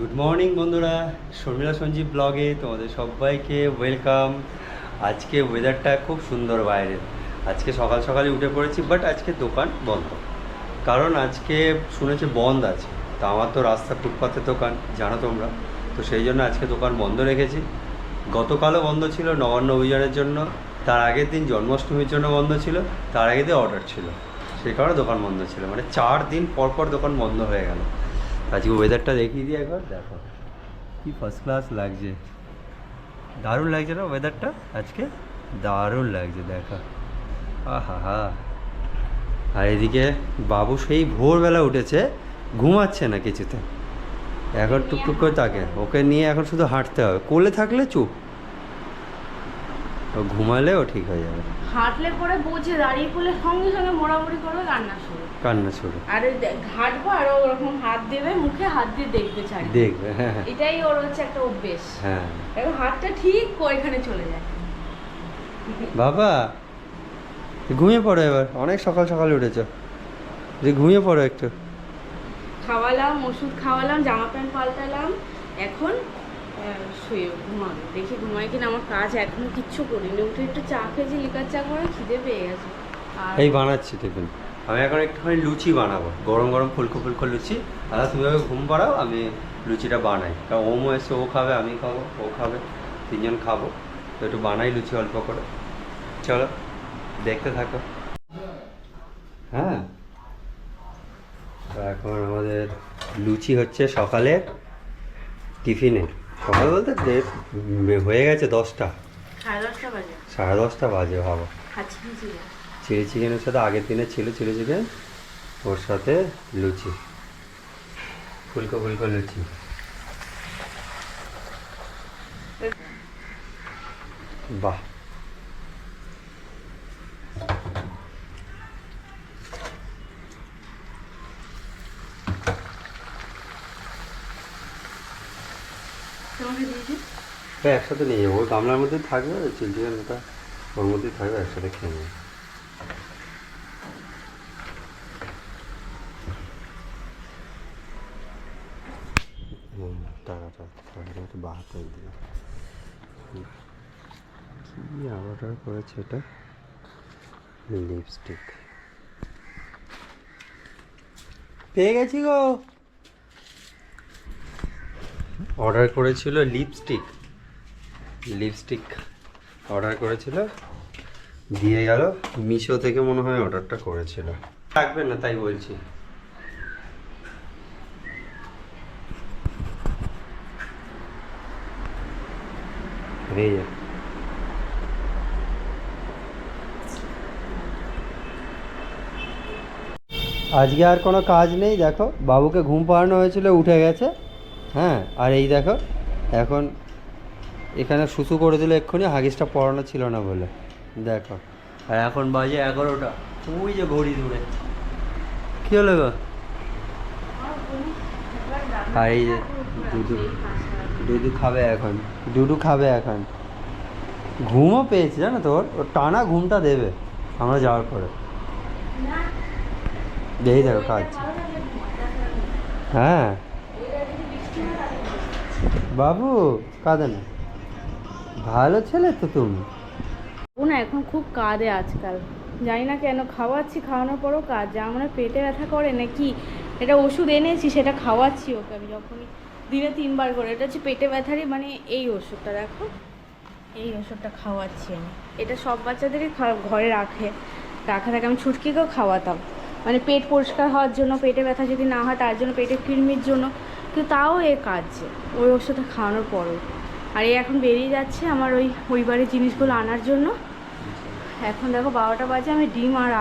Good morning বন্ধুরা। শর্মিলা সঞ্জীব ব্লগে তোমাদের সবাইকে ওয়েলকাম আজকে ওয়েদারটা খুব সুন্দর বাইরের আজকে সকাল সকালে উঠে পড়েছি বাট আজকে দোকান বন্ধ। কারণ আজকে শুনেছি বন্ধ আছে। তা আমার তো রাস্তা ফুটপাতের দোকান, জানো তোমরা। তো সেই জন্য আজকে দোকান বন্ধ রেখেছি। গতকালও বন্ধ ছিল, নবান্ন অভিযানের জন্য। তার আগের দিন জন্মাষ্টমীর জন্য বন্ধ ছিল, তার আগের দিন অর্ডার ছিল। সেই কারণে দোকান বন্ধ ছিল। মানে চার দিন পর পর দোকান বন্ধ হয়ে গেল। আজকে ওয়েদারটা দেখিয়ে দিই একবার, দেখো। কি ফার্স্ট ক্লাস লাগছে। দারুণ লাগছে না ওয়েদারটা আজকে দারুণ লাগছে, দেখা। আহা হা আর এদিকে বাবু সেই ভোরবেলা উঠেছে, ঘুমাচ্ছে না কিছুতে। এখন টুকটুক করে তাকে। ওকে নিয়ে এখন শুধু হাঁটতে হবে। কোলে থাকলে চুপ। ও ঘুমালে ও ঠিক হয়ে যাবে। হাঁটলে পরে বোঝে দাঁড়িয়ে পড়লে সঙ্গে সঙ্গে মোড়ামুড়ি করবে কান্না শুরু। কান্না শুরু আর ঘাটবো আর ওরকম হাত দেবে মুখে হাত দিয়ে দেখবে ছাড়ি দেখবে হ্যাঁ হ্যাঁ। এটাই ওর হচ্ছে একটা অভ্যেস। হ্যাঁ। এখন হাতটা ঠিক ওইখানে চলে যায়। বাবা ঘুমিয়ে পড়ো এবার। অনেক সকাল সকালে উঠেছ। যে ঘুমিয়ে পড়ো একটু। খাওয়ালাম ওষুধ খাওয়ালাম জামা প্যান্ট পাল্টালাম। এখন শুয়ে ঘুমাবে। দেখি ঘুমায় কিনা আমার কাজ এখনও কিচ্ছু করিনি। উঠে একটু চা খেয়েছি লিকার চা করে খিদে পেয়ে গেছে। এই বানাচ্ছি টিফিন। আমি এখন একটুখানি লুচি বানাবো। গরম গরম ফুলকো ফুলকো লুচি। আর তুমি ওকে ঘুম পাড়াও আমি লুচিটা বানাই। কারণ ওমও এসে ও খাবে আমি খাব ও খাবে তিনজন খাব। তো একটু বানাই লুচি অল্প করে। চলো দেখতে থাকো। হ্যাঁ। এখন আমাদের লুচি হচ্ছে সকালে টিফিনে। সকাল বলতে হয়ে গেছে দশটা। সাড়ে দশটা বাজে। সাড়ে দশটা বাজে ভাবো। চিলি চিকেনের সাথে আগের দিনে ছিল চিলি চিকেন ওর সাথে লুচি। ফুলকো ফুলকো লুচি। বাহ। তোমাকে একসাথে নিয়ে যাব। ওই গামলার মধ্যে থাকবে চিলি চিকেন ওটা ওর মধ্যেই থাকবে, একসাথে খেয়ে নেব। কি অর্ডার করেছে এটা? লিপস্টিক। পেয়ে গেছি গো। অর্ডার করেছিল লিপস্টিক। লিপস্টিক অর্ডার করেছিল। দিয়ে গেল। মিশো থেকে মনে হয় অর্ডারটা করেছিল। থাকবে না তাই বলছি। এই যে। আজকে আর কোনো কাজ নেই দেখো। বাবুকে ঘুম পাড়ানো হয়েছিল উঠে গেছে। হ্যাঁ আর এই দেখো এখন এখানে শুশু করে দিল এক্ষুনি হাগিসটা পড়ানো ছিল না বলে। দেখো। আর এখন বাজে এগারোটা। ওই যে ঘড়ি দূরে কী হলো গো? আর এই যে দুধু খাবে এখন দুধু খাবে এখন। ঘুমও পেয়েছে, জানো তোর? ওর টানা ঘুমটা দেবে আমরা যাওয়ার পরে। এই দেখো, খাচ্ছে। হ্যাঁ। বাবু, কাঁদে না। ভালো ছেলে তো তুমি। না এখন খুব কাঁদে আজকাল। জানি না কেন, খাওয়াচ্ছি, খাওয়ানোর পরও কাজ যা মানে পেটে ব্যথা করে নাকি? এটা ওষুধ এনেছি, সেটা খাওয়াচ্ছি ওকে আমি যখনই দিনে তিনবার করে। এটা হচ্ছে পেটে ব্যথারই মানে এই ওষুধটা, দেখো। এই ওষুধটা খাওয়াচ্ছি আমি। এটা সব বাচ্চাদেরই ঘরে রাখে। রাখা থাকে। আমি ছুটকিকেও খাওয়াতাম। মানে পেট পরিষ্কার হওয়ার জন্য, পেটে ব্যথা যদি না হয়, তার জন্য পেটে কৃমির জন্য। কিন্তু তাও এ কাজছে ওই ওষুধটা খাওয়ানোর পরও। আর এই এখন বেরিয়ে যাচ্ছে আমার ওই ওই বাড়ির জিনিসগুলো আনার জন্য। এখন দেখো বারোটা বাজে, আমি ডিম আর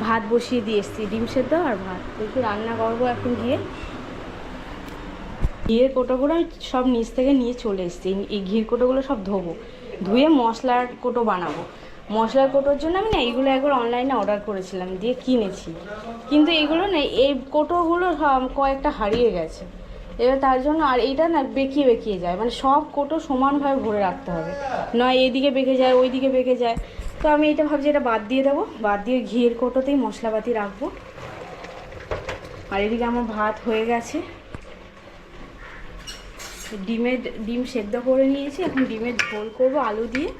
ভাত বসিয়ে দিয়ে এসেছি। ডিম সেদ্ধ আর ভাত। একটু রান্না করব এখন গিয়ে। ঘিয়ের কোটোগুলো সব নিচ থেকে নিয়ে চলে এসেছি। এই ঘির কোটোগুলো সব ধোবো। ধুয়ে মশলার কোটো বানাবো। মশলার কোটোর জন্য আমি না এইগুলো একবার অনলাইনে অর্ডার করেছিলাম, দিয়ে কিনেছি। কিন্তু এইগুলো না, এই কোটোগুলো কয়েকটা হারিয়ে গেছে। এবার তার জন্য আর এইটা না বেঁকিয়ে বেঁকিয়ে যায়। মানে সব কোটো সমানভাবে ভরে রাখতে হবে। নয় এদিকে বেঁকে যায় ওই দিকে বেঁকে যায়। তো আমি এটা ভাবছি এটা বাদ দিয়ে দেবো। বাদ দিয়ে ঘিয়ের কোটোতেই মশলাপাতি রাখব। আর এদিকে আমার ভাত হয়ে গেছে। ডিমের ডিম সেদ্ধ করে নিয়েছি, এখন ডিমের ঝোল করব আলু দিয়ে।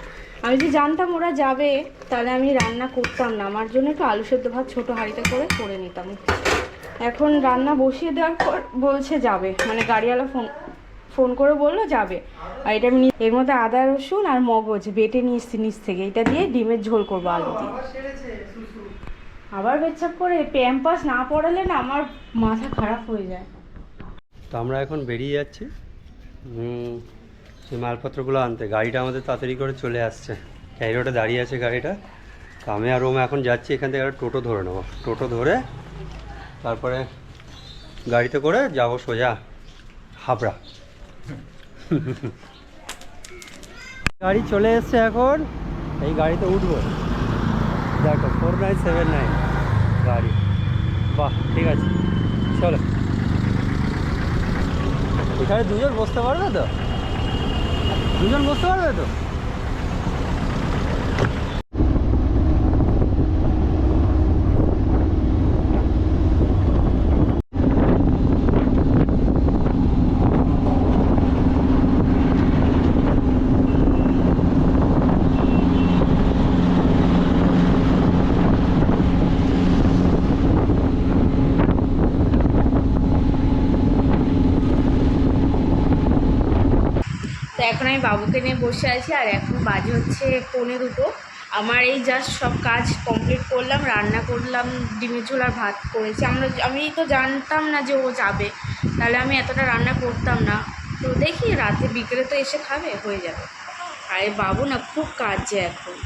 আমি যদি জানতাম ওরা যাবে, তাহলে আমি রান্না করতাম না। আমার জন্য একটু আলু সেদ্ধ ভাত ছোটো হাঁড়িতে করে করে নিতাম। এখন রান্না বসিয়ে দেওয়ার পর বলছে যাবে। মানে গাড়িওয়ালা ফোন ফোন করে বলল যাবে। আর এটা আমি এর মধ্যে আদা, রসুন আর মগজ বেটে নিয়ে নিচ থেকে। এটা দিয়ে ডিমের ঝোল করব আলু দিয়ে। আবার পেচ্ছাপ করে প্যাম্পাস না পড়ালে না আমার মাথা খারাপ হয়ে যায়। তো আমরা এখন বেরিয়ে যাচ্ছি। সেই মালপত্রগুলো আনতে। গাড়িটা আমাদের তাড়াতাড়ি করে চলে আসছে। ক্যারি রোডে দাঁড়িয়ে আছে গাড়িটা। তো আমি আর ওম এখন যাচ্ছি, এখান থেকে একটা টোটো ধরে নেব। টোটো ধরে তারপরে গাড়িতে করে যাব সোজা হাবড়া। গাড়ি চলে এসছে এখন। এই গাড়িতে উঠবো। দেখো ফোর নাইন সেভেন নাইন গাড়ি। বাহ, ঠিক আছে। চলো। এখানে দুজন বসতে পারবে তো? দুজন বসতে পারবে তো তো এখন আমি বাবুকে নিয়ে বসে আছি, আর এখন বাজে হচ্ছে পৌনে দুটো। আমার এই জাস্ট সব কাজ কমপ্লিট করলাম, রান্না করলাম, ডিমের ঝোল আর ভাত করেছি। আমরা আমি তো জানতাম না যে ও যাবে, তাহলে আমি এতটা রান্না করতাম না। তো দেখি রাতে বিকেলে তো এসে খাবে, হয়ে যাবে। আর বাবু না খুব কাঁদছে এখন।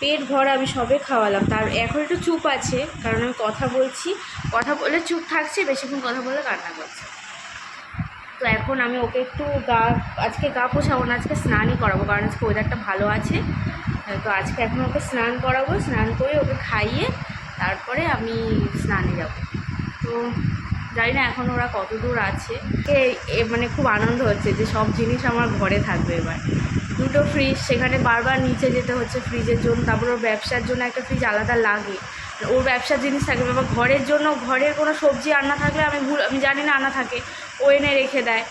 পেট ভরা, আমি সবে খাওয়ালাম। তার এখন একটু চুপ আছে, কারণ আমি কথা বলছি। কথা বলে চুপ থাকছে, বেশিক্ষণ কথা বলে কান্না করছে। তো এখন আমি ওকে একটু গা, আজকে গা পোছাবো না, আজকে স্নানই করাবো, কারণ আজকে ওয়েদারটা ভালো আছে। তো আজকে এখন ওকে স্নান করাবো, স্নান করে ওকে খাইয়ে তারপরে আমি স্নানে যাব। তো জানি না এখন ওরা কত দূর আছে। এ মানে খুব আনন্দ হচ্ছে যে সব জিনিস আমার ঘরে থাকবে এবার। দুটো ফ্রিজ সেখানে বারবার নিচে যেতে হচ্ছে ফ্রিজের জন্য, তারপর ওর ব্যবসার জন্য একটা ফ্রিজ আলাদা লাগে। ওর ব্যবসার জিনিস থাকবে বা ঘরের জন্য, ঘরের কোনো সবজি আনা থাকলে আমি ভুল, আমি জানি না আনা থাকে। ও এনে রেখে দেয়।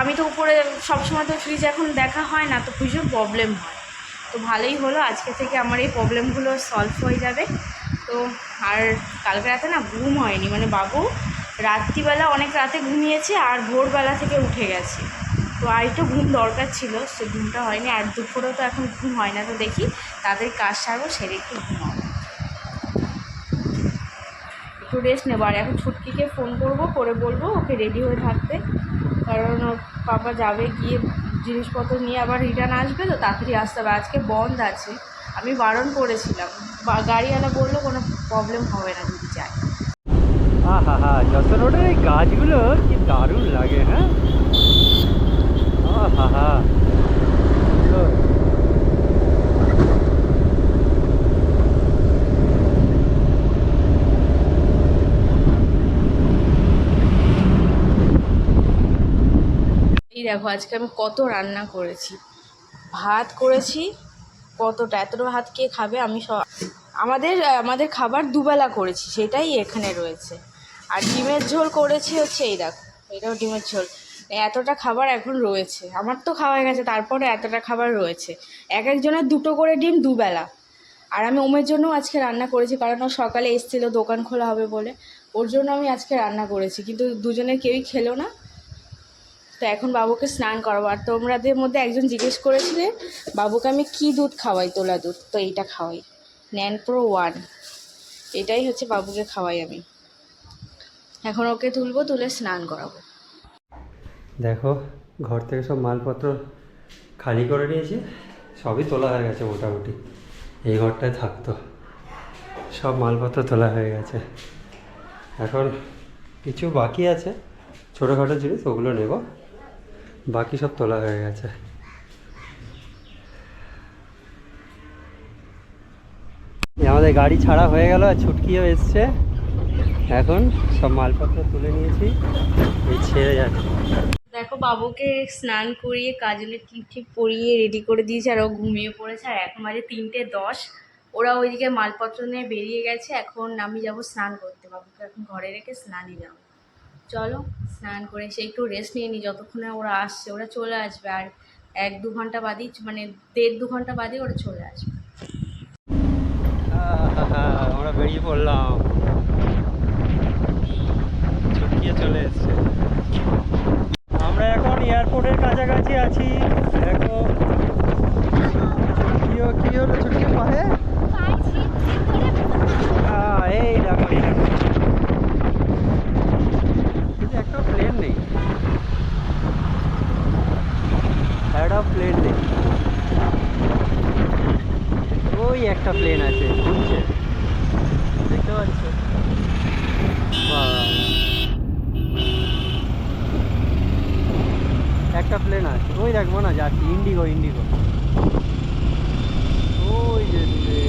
আমি তো উপরে সবসময় তো ফ্রিজ এখন দেখা হয় না, তো ভীষণ প্রবলেম হয়। তো ভালোই হলো, আজকে থেকে আমার এই প্রবলেমগুলো সলভ হয়ে যাবে। তো আর কালকে রাতে না ঘুম হয়নি মানে বাবু রাত্রিবেলা, অনেক রাতে ঘুমিয়েছে আর ভোরবেলা থেকে উঠে গেছে। তো আর একটু ঘুম দরকার ছিল, সে ঘুমটা হয়নি, আর দুপুরেও তো এখন ঘুম হয় না, তো দেখি তাদের কাজ সারবো, সেরে একটু ঘুমাবো একটু রেস্ট নেব। আর এখন ছুটকিকে ফোন করব, করে বলব, ওকে রেডি হয়ে থাকতে। কারণ ওর পাপা যাবে গিয়ে জিনিসপত্র নিয়ে আবার রিটার্ন আসবে, তো তাড়াতাড়ি আসতে হবে। আজকে বন্ধ আছে। আমি বারণ করেছিলাম। বা গাড়িওয়ালা বলল, কোনো প্রবলেম হবে না যদি যায়। হা হা রোডের এই গাছগুলো কি দারুণ লাগে হ্যাঁ? হা হা দেখো, আজকে আমি কত রান্না করেছি। ভাত করেছি, কতটা, এতটা ভাত কে খাবে আমি সব আমাদের আমাদের খাবার দুবেলা করেছি, সেটাই এখানে রয়েছে। আর ডিমের ঝোল করেছি হচ্ছে এই দেখো, এটাও ডিমের ঝোল। এতটা খাবার এখন রয়েছে, আমার তো খাওয়া গেছে, তারপরে এতটা খাবার রয়েছে। এক একজনের দুটো করে ডিম দুবেলা। আর আমি ওমের জন্য আজকে রান্না করেছি, কারণ ও সকালে এসেছিল, দোকান খোলা হবে বলে। ওর জন্য আমি আজকে রান্না করেছি, কিন্তু দুজনে কেউই খেলো না। তো এখন বাবুকে স্নান করাবো। আর তোমরাদের মধ্যে একজন জিজ্ঞেস করেছিলে, বাবুকে আমি কি দুধ খাওয়াই, তোলা দুধ? তো এইটা খাওয়াই। ন্যান প্রো ওয়ান এটাই হচ্ছে বাবুকে খাওয়াই আমি। এখন ওকে তুলবো, তুলে স্নান করাবো। দেখো, ঘর থেকে সব মালপত্র খালি করে নিয়েছি, সবই তোলা হয়ে গেছে মোটামুটি। এই ঘরটায় থাকতো সব মালপত্র তোলা হয়ে গেছে। এখন কিছু বাকি আছে, ছোটোখাটো জিনিস, ওগুলো নেব। বাকি সব তোলা হয়ে গেছে। আমাদের গাড়ি ছাড়া হয়ে গেল আর ছুটকিও এসছে। এখন সব মালপত্র তুলে নিয়েছি। ছেড়ে যাচ্ছে দেখো বাবুকে স্নান করিয়ে কাজলের টিপ টিপ পরিয়ে রেডি করে দিয়েছে আর ও ঘুমিয়ে পড়েছে। আর এখন বাজে তিনটে দশ। ওরা ওইদিকে মালপত্র নিয়ে বেরিয়ে গেছে। এখন আমি যাব স্নান করতে। বাবুকে এখন ঘরে রেখে স্নানে যাব। চলো স্নান করে সে একটু রেস্ট নিয়ে নিই যতক্ষণে ওরা আসছে ওরা চলে আসবে। আর এক দু ঘণ্টা বাদেই মানে দেড় দু ঘণ্টা বাদেই ওরা চলে আসবে। আমরা বেরিয়ে পড়লাম। ছুটিয়ে চলে এসছে। আমরা এখন এয়ারপোর্টের কাছাকাছি আছি। দেখো। কি হলো ছুটি পাহে আহ, এই দেখো এই দেখো কিন্তু একটা প্লেন নেই একটা প্লেন নেই ওই একটা প্লেন আছে ঘুরছে দেখতে পাচ্ছ বাহ। একটা প্লেন আছে ওই দেখব না যাচ্ছে ইন্ডিগো ইন্ডিগো ওই যে দূরে।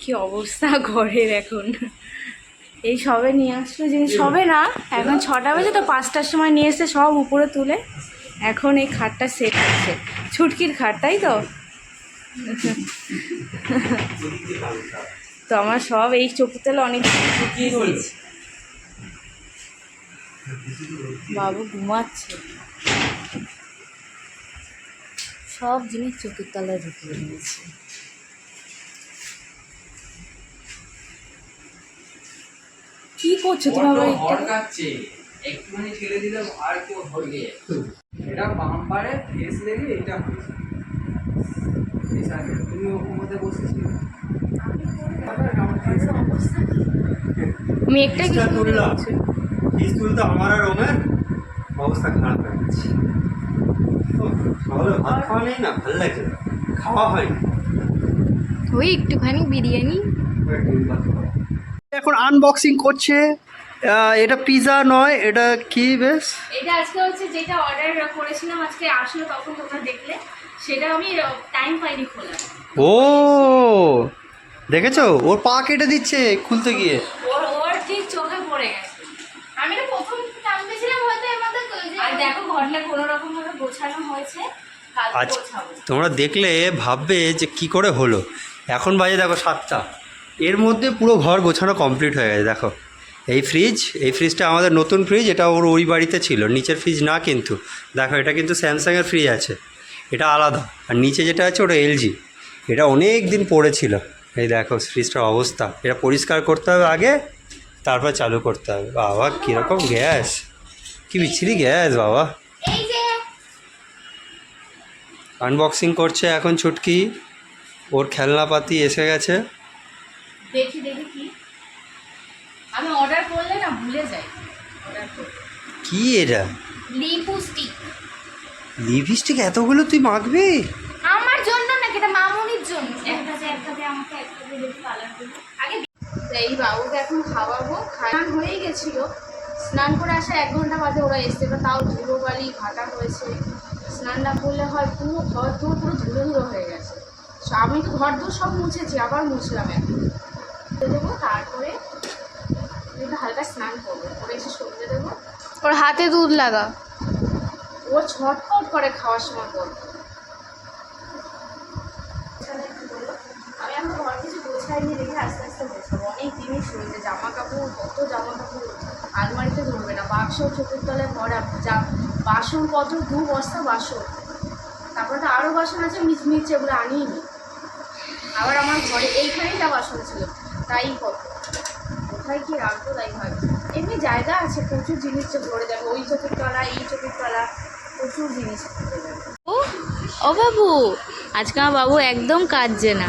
কি অবস্থা ঘরের এখন? এই সবে নিয়ে আসলো জিনিস সবে না, এখন ছটা বাজে তো পাঁচটার সময় নিয়ে এসে সব উপরে তুলে এখন এই খাটটা সেট হচ্ছে ছুটকির খাট, তাই তো? তো আমার সব এই চোখের তেলে অনেক দিয়েছি বাবু ঘুমাচ্ছে। সব জিনিস চোখের তলায় ঢুকিয়ে দিয়েছি কি করছ তুমি এটা? একটুখানি ছেড়ে দিলাম আর একটু হড়কে এটা বাম্পারে ফেস লেগে এটা তুমি ওর মধ্যে বসেছিলে মেঘটা কি তুললাম। তুলতে আমার আর ওমের অবস্থা খারাপ হয়ে গেছে। সকালে ভাত খাওয়া নেই না? ভালো লাগছে না। খাওয়া হয়নি ওই একটুখানি বিরিয়ানি। এখন আনবক্সিং করছে। এটা পিৎজা নয় এটা কি বেশ? এটা আজকে হচ্ছে যেটা অর্ডার করেছিলাম আজকে আসলো তখন তোমরা দেখলে। সেটা আমি টাইম পাইনি খোলা ও দেখেছ? ওর পা কেটে দিচ্ছে খুলতে গিয়ে ওর ওর ঠিক চোখে পড়ে গেছে আমি তো প্রথম টানতেছিলাম হয়তো এর মধ্যে আর দেখো ঘরটা কোনো রকম ভাবে গোছানো হয়েছে আজ তোমরা দেখলে ভাববে যে কি করে হলো। এখন বাজে দেখো সাতটা। এর মধ্যে পুরো ঘর গোছানো কমপ্লিট হয়ে গেছে দেখো। এই ফ্রিজ এই ফ্রিজটা আমাদের নতুন ফ্রিজ এটা ওর ওই বাড়িতে ছিল নিচের ফ্রিজ না কিন্তু। দেখো এটা কিন্তু স্যামসাংয়ের ফ্রিজ আছে এটা আলাদা। আর নিচে যেটা আছে ওটা এলজি এটা অনেক দিন পড়েছিল এই দেখো ফ্রিজটার অবস্থা। এটা পরিষ্কার করতে হবে আগে তারপর চালু করতে হবে। বাবা কীরকম গ্যাস। কি বিচ্ছিরি গ্যাস বাবা। আনবক্সিং করছে এখন ছুটকি। ওর খেলনাপাতি এসে গেছে। দেখি দেখি কি। আমি অর্ডার করলে না ভুলে যাই। কি এটা? লিপস্টিক লিপস্টিক এতগুলো তুই মাখবি? আমার জন্য না এটা মামুনির জন্য। একটা একটা আমাকে একটা যে দেখি কালার দেবো আগে এই বাবুকে এখন খাওয়াবো। স্নান হয়েই গেছিল। স্নান করে আসা এক ঘণ্টা বাদে ওরা এসছে। এবার তাও ধুলো বালি ঘাটা হয়েছে। স্নান না করলে হয় পুরো ঘর ধুলো পুরো ধুলো ধুলো হয়ে গেছে। আমি তো ঘর দূর সব মুছেছি আবার মুছলাম এখন। দেবো তারপরে একটু হালকা স্নান করব। করে এসে সরিয়ে দেবো। ওর হাতে দুধ লাগা। ও ছটফট করে খাওয়ার সময় বল আমি এখন ঘর কিছু গোছাই নিয়ে রেখে আস্তে আস্তে গোছাবো। অনেক জিনিস রয়েছে জামা কাপড় কত জামা কাপড় আলমারিতে ধরবে না। বাক্স চতুর্তলায় ভরা যা বাসনপত্র দু বস্তা বাসন। তারপরে তো আরও বাসন আছে, মিচ মিচ এগুলো আনিনি। আবার আমার ঘরে এইখানেই যা বাসন ছিল, তাই কত কোথায় কি রাখব তাই ভাবছি। এমনি জায়গা আছে, প্রচুর জিনিস ভরে যাবে ওই চোখের তলা এই চোখের তলা প্রচুর জিনিস ও বাবু, আজকে আমার বাবু একদম কাঁদছে না।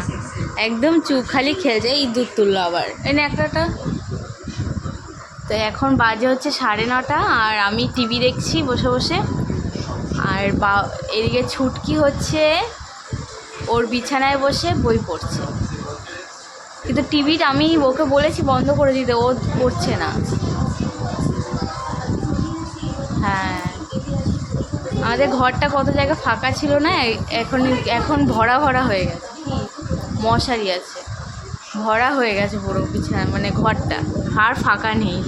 একদম চুপ, খালি খেলছে, এই দুধ তুললো আবার। এনে একটাটা তো এখন বাজে হচ্ছে সাড়ে নটা, আর আমি টিভি দেখছি বসে বসে। আর বা, এদিকে ছুটকি হচ্ছে, ওর বিছানায় বসে বই পড়ছে। কিন্তু টিভিটা আমি ওকে বলেছি বন্ধ করে দিতে, ও পড়ছে না। হ্যাঁ। আমাদের ঘরটা কত জায়গা ফাঁকা ছিল না এখন এখন ভরা ভরা হয়ে গেছে। মশারি আছে। ভরা হয়ে গেছে পুরো বিছানা মানে ঘরটা। আর ফাঁকা নেই।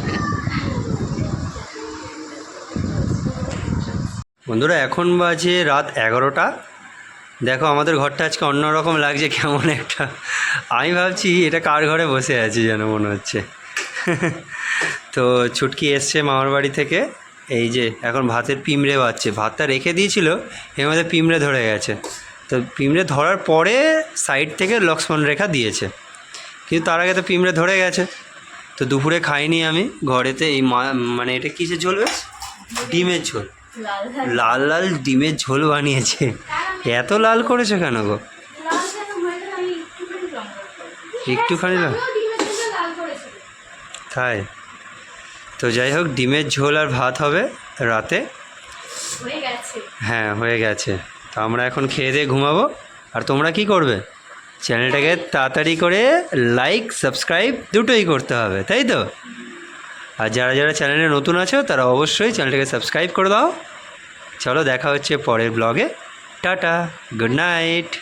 বন্ধুরা, এখন বাজে রাত এগারোটা। দেখো, আমাদের ঘরটা আজকে অন্যরকম লাগছে, কেমন একটা। আমি ভাবছি, এটা কার ঘরে বসে আছি যেন মনে হচ্ছে। তো ছুটকি এসছে মামার বাড়ি থেকে। এই যে, এখন ভাতের পিমড়ে বাচ্ছে ভাতটা রেখে দিয়েছিল, এর মধ্যে পিমড়ে ধরে গেছে। তো পিমড়ে ধরার পরে সাইড থেকে লক্ষ্মণ রেখা দিয়েছে। কিন্তু তার আগে তো পিমড়ে ধরে গেছে। তো দুপুরে খাইনি আমি ঘরেতে এই মা- মানে এটা কিসের ঝোল বেশ? ডিমের ঝোল। লাল লাল। ডিমের ঝোল বানিয়েছে। এত লাল করেছে কেন গো? একটুখানি লাল তাই? তো যাই হোক ডিমের ঝোল আর ভাত হবে রাতে। হ্যাঁ হয়ে গেছে। তো আমরা এখন খেয়ে দিয়ে ঘুমাবো। আর তোমরা কি করবে? চ্যানেলটাকে তাড়াতাড়ি করে লাইক, সাবস্ক্রাইব দুটোই করতে হবে, তাই তো? আর যারা যারা চ্যানেলে নতুন আছো, তারা অবশ্যই চ্যানেলটাকে সাবস্ক্রাইব করে দাও। চলো দেখা হচ্ছে পরের ব্লগে। Tata, good night.